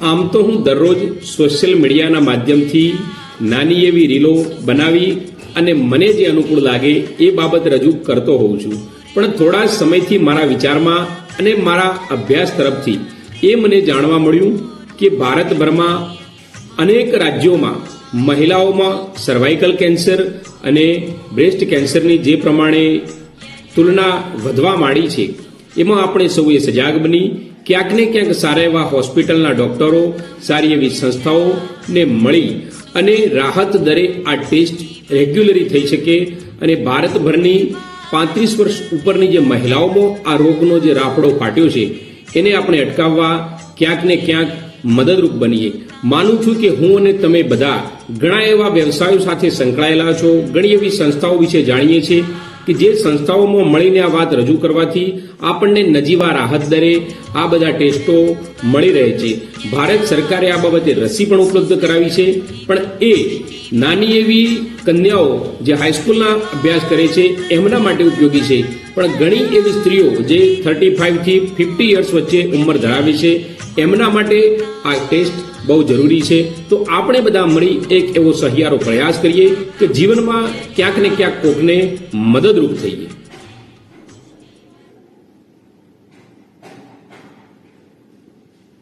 આમ તો હું દરરોજ સોશિયલ મીડિયાના માધ્યમથી નાની એવી રીલો બનાવી અને મને જે અનુકૂળ લાગે એ બાબત રજૂ કરતો હોઉં છું. પણ થોડા સમયથી મારા વિચારમાં અને મારા અભ્યાસ તરફથી એ મને જાણવા મળ્યું કે ભારતભરમાં અનેક રાજ્યોમાં મહિલાઓમાં સર્વાઇકલ કેન્સર અને બ્રેસ્ટ કેન્સરની જે પ્રમાણે તુલના વધવા માંડી છે, એમાં આપણે સૌએ સજાગ બની ક્યાંક ને ક્યાંક સારા એવા હોસ્પિટલના ડોક્ટરો, સારી એવી સંસ્થાઓને મળી અને રાહત દરે આ ટેસ્ટ રેગ્યુલરી થઈ શકે અને ભારતભરની પાંત્રીસ વર્ષ ઉપરની જે મહિલાઓમાં આ રોગનો જે રાફડો ફાટ્યો છે, એને આપણે અટકાવવા ક્યાંક ને ક્યાંક મદદરૂપ બનીએ. માનું છું કે હું અને તમે બધા ઘણા એવા વ્યવસાયો સાથે સંકળાયેલા છો, ઘણી એવી સંસ્થાઓ વિશે જાણીએ છીએ કે જે સંસ્થાઓમાં મળીને આ વાત રજૂ કરવાથી આપણને નજીવા રાહત દરે, આ બધા ટેસ્ટો મળી રહે છે. ભારત સરકારે આ બાબતે રસી પણ ઉપલબ્ધ કરાવી છે. પણ એ નાની એવી કન્યાઓ જે હાઈસ્કૂલના અભ્યાસ કરે છે, એમના માટે ઉપયોગી છે. પણ ઘણી એવી સ્ત્રીઓ જે થર્ટી ફાઇવથી ફિફ્ટી યર્સ વચ્ચે ઉંમર ધરાવે છે એમના માટે આ ટેસ્ટ બહુ જરૂરી છે. તો આપણે બધા મળી એક એવો સહિયારો પ્રયાસ કરીએ કે જીવનમાં ક્યાંક ને ક્યાંક કોકને મદદરૂપ થઈએ.